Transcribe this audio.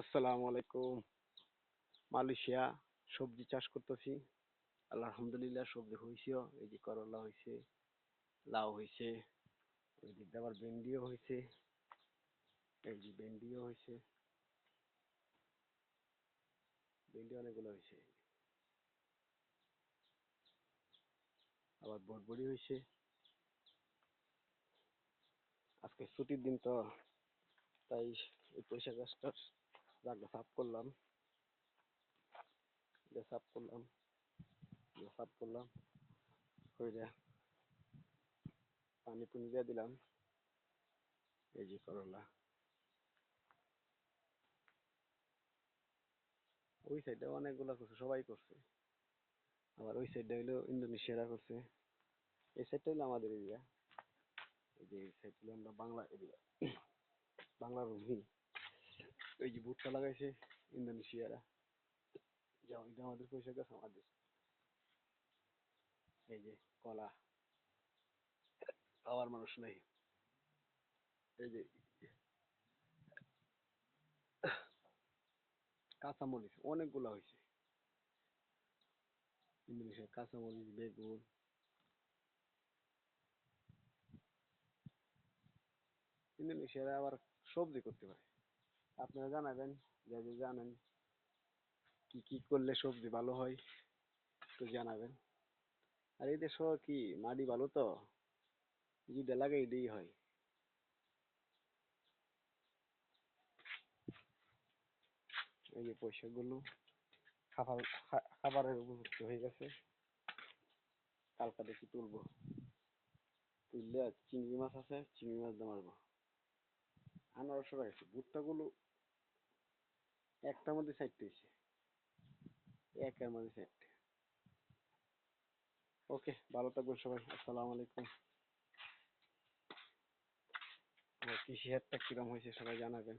আসসালামু আলাইকুম। মালয়েশিয়া, সবজি চাষ করতেছি। আলহামদুলিল্লাহ, সবজি হয়েছেও এই যে করলা হয়েছে লাউ হয়েছে ওই দিক আবার ভেন্ডিও হয়েছে এই যে ভেন্ডিও হয়েছে ভেন্ডি অনেকগুলো হয়েছে আবার বটবড়ি হয়েছে আজকে ছুটির দিন তো, তাই এই পয়সা গাছটার জায়গা সাফ করলাম। সাফ করলাম। সাফ করলাম। কইরা পানি পুনি দিয়ে দিলাম। এই যে করলা। ওই সাইডে অনেকগুলা করছে, সবাই করছে। আবার ওই সাইডে হইল ইন্দোনেশিয়ারা করছে। এই সাইডটা হইল আমাদের এরিয়া এই যে এই সাইড হলো আমরা বাংলা এরিয়া বাংলা রুমি এই যে ভুট্টা লাগাইছে, ইন্দোনেশিয়ারা। যেমন এটা আমাদের পয়সা গাছ আমাদের। এই যে কলা, খাওয়ার মানুষ নাই। এই যে কাঁচামরিচ, অনেকগুলা হয়েছে ইন্দোনেশিয়ার কাঁচামরিচ, বেগুন। ইন্দোনেশিয়ারা আবার সবজি করতে পারে। আপনারা জানাবেন, যা যা জানেন, কি কি করলে সবজি ভালো হয়, একটু জানাবেন। আর এই দেশ কি মাটি ভালো তো? যেটা লাগে এটাই হয়। এই যে পয়সাগুলো খাবার খাবারের উপযুক্ত হয়ে গেছে। কালকা দেখি তুলবো। তুললে চিংড়ি মাছ আছে, চিংড়ি মাছ দিয়ে মারবো। আনারস ভুট্টাগুলো একটার মধ্যে সাইড হয়েছে। একের মধ্যে সাইড ওকে, ভালো থাকবেন সবাই। আসসালামু আলাইকুম। কৃষি হারটা কিরম হয়েছে সবাই জানাবেন।